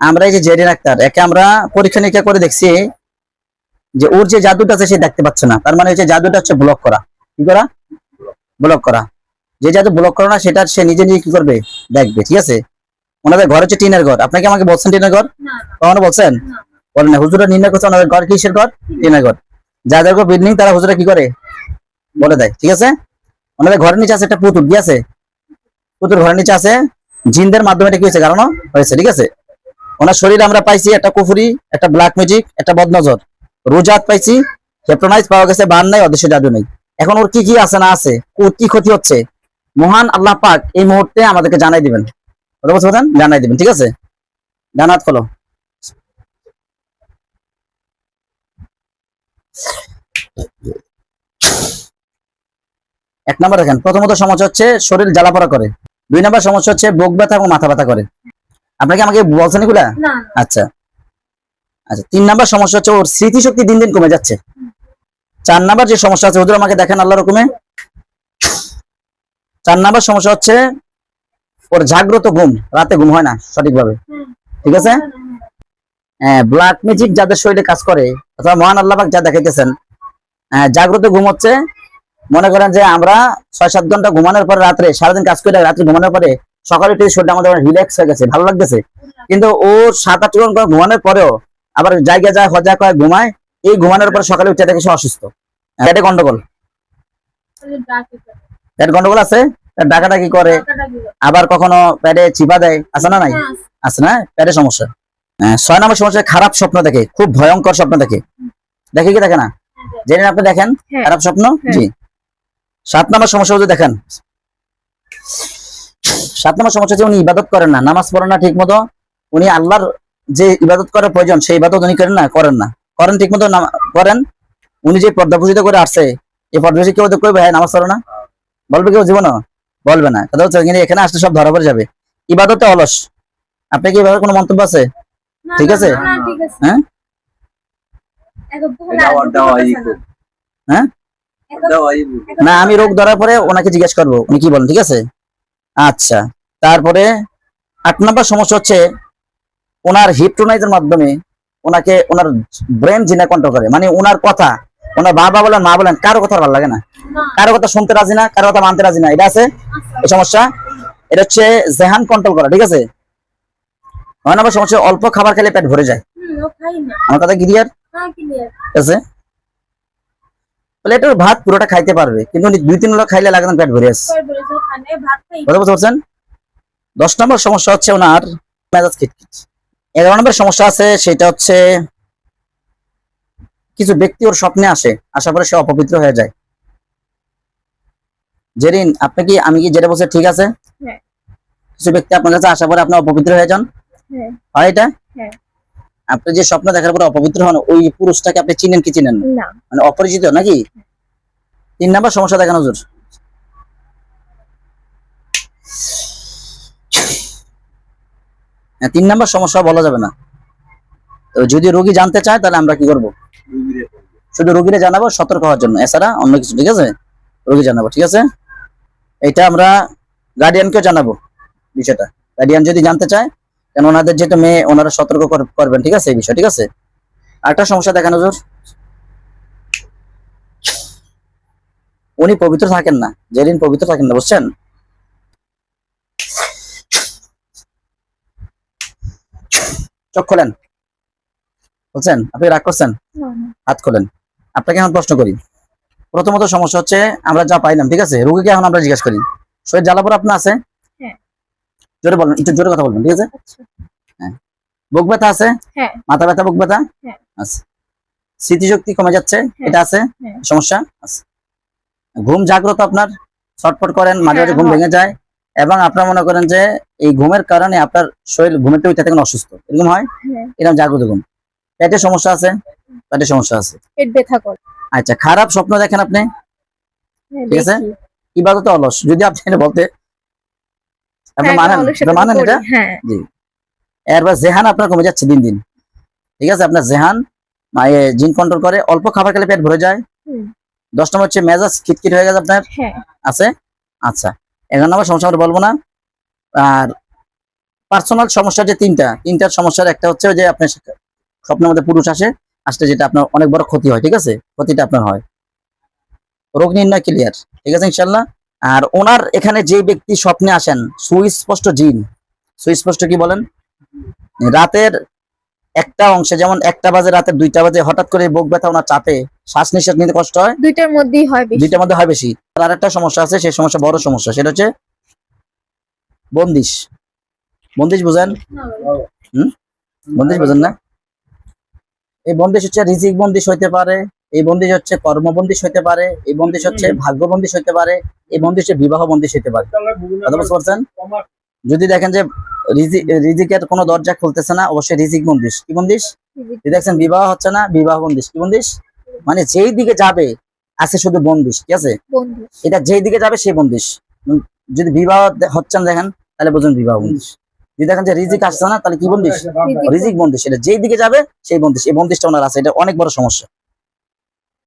আমরা এই যে জেরিন আক্তার একে আমরা পরীক্ষা নিরীক্ষা করে দেখছি যে ওর যে জাদুটা আছে সে দেখতে পাচ্ছে না। তার মানে হচ্ছে জাদুটা হচ্ছে ব্লক করা। কি করা? ব্লক করা। যে জাদু ব্লক করা না সেটা সে নিজে নিজে কি করবে? দেখবে ঠিক আছে? ওনাদের ঘর হচ্ছে টিনের ঘর। আপনাকে আমাকে বলছেন টিনের ঘর? কখনো বলছেন? না। বলেন না হুজুরা নির্ণয় করছে ওনাদের ঘর কিসের ঘর? টিনের ঘর। যাদের ঘর বিল্ডিং তারা হুজুরা কি করে? বলে দেয় ঠিক আছে? ওনাদের ঘরের নিচে আছে একটা পুতুল কি আছে? পুতুল ঘরের নিচে আছে জিনদের মাধ্যমে এটা কি হয়েছে? কারণ হয়েছে ঠিক আছে? ওনার শরীরে আমরা পাইছি একটা কুফুরি, একটা ব্ল্যাক ম্যাজিক একটা বদনজর। রোজাত পাইছি হেপ্রোনাইজ পাওয়া গেছে, বান নাই, অদৃশ্য জাদু নেই। এখন ওর কি কি আছে না আছে, ওর কি ক্ষতি হচ্ছে? মহান আল্লাহ পাক এই মুহূর্তে আমাদেরকে জানাই দিবেন? জানাই দিবেন, ঠিক আছে? জানাত খোলো। এক নম্বর দেখেন, প্রথমত সমস্যা হচ্ছে শরীর জ্বালাপড়া করে। দুই নম্বর সমস্যা হচ্ছে বুক ব্যথা এবং মাথা ব্যথা করে। আপনাকে আমাকে বলছেন এগুলা আচ্ছা। আচ্ছা তিন নাম্বার সমস্যা হচ্ছে ওর স্মৃতিশক্তি দিন দিন কমে যাচ্ছে। চার নাম্বার যে সমস্যা আছে হুজুর আমাকে দেখেন আল্লাহ রকমে চার নাম্বার সমস্যা হচ্ছে ওর জাগ্রত ঘুম রাতে ঘুম হয় না সঠিকভাবে। ঠিক আছে? হ্যাঁ ব্ল্যাক ম্যাজিক যাদের শরীরে কাজ করে অথবা মহান আল্লাহ পাক যা দেখাইতেছেন আহ, জাগ্রত ঘুম হচ্ছে। মনে করেন যে আমরা ছয় সাত ঘণ্টা ঘুমানোর পরে রাত্রে সারাদিন কাজ করে রাত্রে ঘুমানোর পরে সকালে উঠে শরীরটা আমাদের রিল্যাক্স হয়ে গেছে ভালো লাগতেছে। কিন্তু ও সাত আট ঘণ্টা ঘুমানোর পরেও আবার জায়গা যায় হজা কয় ঘুমায় এই ঘুমানোর পরে সকালে উঠে দেখে সে অসুস্থ। পেটে গন্ডগোল। পেট গন্ডগোল আছে? ডাকাডাকি করে। আবার কখনো পেটে চিপা দেয়? আছে না নাই? হ্যাঁ, আছে। না? পেটে সমস্যা। হ্যাঁ, ছয় নম্বর সমস্যা খারাপ স্বপ্ন দেখে খুব ভয়ঙ্কর স্বপ্ন দেখে। দেখে কি দেখে না? জেনে আপনি দেখেন হ্যাঁ। খারাপ স্বপ্ন? হ্যাঁ। জি। সাত নম্বর সমস্যা যদি দেখেন। সাত নম্বর সমস্যা হচ্ছে উনি ইবাদত করেন না। নামাজ পড়েন না ঠিক মতো উনি আল্লাহর যে ইবাদত করার প্রয়োজন সেই ইবাদত উনি করেন না করেন না। করেন ঠিক মতো করেন। উনি যে পর্দা পূজিত করে আসছে এই পর্দা কেউ তো কইবে হ্যাঁ নামাজ পড়ো না। বলবে কেউ জীবন বলবে না। কথা হচ্ছে কিন্তু এখানে আসলে সব ধরা পড়ে যাবে। ইবাদতে অলস। আপনি কি এভাবে কোনো মন্তব্য আছে? ঠিক আছে? হ্যাঁ? হ্যাঁ? না আমি রোগ ধরার পরে ওনাকে জিজ্ঞেস করব। উনি কি বলেন ঠিক আছে? আচ্ছা তারপরে আট নম্বর সমস্যা হচ্ছে ওনার হিপটোনাইজের মাধ্যমে ওনাকে ওনার ব্রেন জিনা কন্ট্রোল করে মানে ওনার কথা ওনার বাবা বলেন মা বলেন কারও কথা ভালো লাগে না। কারও কথা শুনতে রাজি না কারও কথা মানতে রাজি না এটা আছে? আচ্ছা। এই সমস্যা এটা হচ্ছে জেহান কন্ট্রোল করা ঠিক আছে? নয় নম্বর সমস্যা অল্প খাবার খেলে পেট ভরে যায়। আমার কথা ক্লিয়ার হ্যাঁ, clear। আছে? প্লেটের ভাত পুরোটা খাইতে পারবে। কিন্তু দুই তিন লোক খাইলে লাগে না পেট ভরে আসে কই বলেছে, ওখানে ভাত খাই। কথা বুঝতে পারছেন? দশ নম্বর সমস্যা হচ্ছে ওনার মেজাজ খিটখিট। এগারো নম্বর সমস্যা আছে সেটা হচ্ছে কিছু ব্যক্তি ওর স্বপ্নে আসে আসার পরে সে অপবিত্র হয়ে যায়। জেরিন আপনি কি আমি কি যেটা বলছি ঠিক আছে? হ্যাঁ। কিছু ব্যক্তি আপনার কাছে আসার পরে আপনি অপবিত্র হয়ে যান? হ্যাঁ, হয় এটা? হ্যাঁ। আপনি যে স্বপ্ন দেখার পরে অপবিত্র হন ওই পুরুষটাকে আপনি চিনেন কি চিনেন না? মানে অপরিচিত নাকি? তিন নাম্বার সমস্যা দেখানো হুজুর। হ্যাঁ, তিন নাম্বার সমস্যা বলা যাবে না। তো যদি রোগী জানতে চায় তাহলে আমরা কি করব? শুধু রোগীরে জানাব সতর্ক হওয়ার জন্য। এছাড়া অন্য কিছু ঠিক আছে? রোগী জানাব ঠিক আছে? এটা আমরা গার্ডিয়ানকেও জানাব বিষয়টা। গার্ডিয়ান যদি জানতে চায় কেন ওনাদের যেহেতু মেয়ে ওনারা সতর্ক করবেন ঠিক আছে? এই বিষয় ঠিক আছে? আরেকটা সমস্যা দেখানো হুজুর। উনি পবিত্র থাকেন না যেদিন পবিত্র থাকেন না বুঝছেন? চোখ খোলেন। বুঝছেন আপনি রাগ করছেন। হাত খোলেন। আপনাকে এখন প্রশ্ন করি। প্রথমত সমস্যা হচ্ছে আমরা যা পাইলাম ঠিক আছে? রোগীকে এখন আমরা জিজ্ঞাসা করি। শরীর জ্বালাপোর আপনার আছে। জোরে বলবেন একটু জোরে কথা বলবেন ঠিক আছে? আচ্ছা। বুক ব্যথা আছে? হ্যাঁ। মাথা ব্যথা বুক ব্যথা? হ্যাঁ। আছে স্মৃতিশক্তি কমে যাচ্ছে? হ্যাঁ। এটা আছে? হ্যাঁ। সমস্যা? আছে ঘুম জাগ্রত আপনার? ছটফট করেন মাঝে মাঝে হ্যাঁ, ঘুম ভেঙে যায়। এবং আপনার মনে করেন যে এই ঘুমের কারণে আপনার শরীর ঘুমেতে উঠে থাকেন অসুস্থ। এরকম হয়? হ্যাঁ, এরকম জাগ্রত ঘুম। পেটের সমস্যা আছে? পেটের সমস্যা আছে। পেট ব্যথা করে। আচ্ছা খারাপ স্বপ্ন দেখেন আপনি? হ্যাঁ, ঠিক আছে? ইবাদতে অলস। যদি আপনি এটা বলতে আপনি হ্যাঁ, মানেন অলসতা এটা মানেন এটা? হ্যাঁ, এরপর জেহান আপনার কমে যাচ্ছে দিন দিন। ঠিক আছে? আপনার জেহান জিন কন্ট্রোল করে অল্প খাবার খেলে পেট ভরে যায়। হুম। দশ নম্বর হচ্ছে মেজাজ খিটখিট হয়ে গেছে আপনার। হ্যাঁ, আছে? আচ্ছা। এগারো নম্বর সমস্যা আমরা বলব না। আর পার্সোনাল সমস্যা যে তিনটা তিনটার সমস্যার একটা হচ্ছে যে আপনার স্বপ্নের মধ্যে পুরুষ আসে আসলে যেটা আপনার অনেক বড় ক্ষতি হয় ঠিক আছে? ক্ষতিটা আপনার হয়। রোগ নির্ণয় ক্লিয়ার ঠিক আছে ইনশাল্লাহ? আর ওনার এখানে যে ব্যক্তি স্বপ্নে আসেন সুস্পষ্ট জিন। সুস্পষ্ট কি বলেন? রাতের একটা অংশে যেমন একটা বাজে রাতের দুইটা বাজে হঠাৎ করে বুক ব্যথা ওনার চাপে শ্বাস নিঃশ্বাস নিতে কষ্ট হয়? দুইটার মধ্যেই হয় বেশি। দুইটার মধ্যে হয় বেশি। আর একটা সমস্যা আছে সেই সমস্যা বড় সমস্যা সেটা হচ্ছে বন্দিশ। বন্দিশ বুঝেন? হুম? বন্দিশ বুঝেন না? এই বন্দিশ হচ্ছে রিজিক বন্দিশ হইতে পারে এই বন্দিশ হচ্ছে কর্মবন্দিশ হইতে পারে এই বন্দিশ হচ্ছে ভাগ্য বন্দিশ হইতে পারে এই বন্দিশ বিবাহ বন্দিশ হইতে পারে। কথা বুঝতে পারছেন? যদি দেখেন যে রিজি- রিজিকের কোনো দরজা খুলতেছে না অবশ্যই রিজিক বন্দিশ। কি বন্দিশ? যদি দেখছেন বিবাহ হচ্ছে না বিবাহ বন্দিশ। কি বন্দিশ? মানে যেই দিকে যাবে আছে শুধু বন্দিশ ঠিক আছে? এটা যেই দিকে যাবে সেই বন্দিশ। যদি বিবাহ হচ্ছে না দেখেন তাহলে বুঝুন বিবাহ বন্দিশ। যদি দেখেন যে রিজিক আসছে না তাহলে কি বন্দিশ? রিজিক বন্দিশ। এটা যেই দিকে যাবে সেই বন্দিশ। এই বন্দিশটা ওনার আছে এটা অনেক বড় সমস্যা।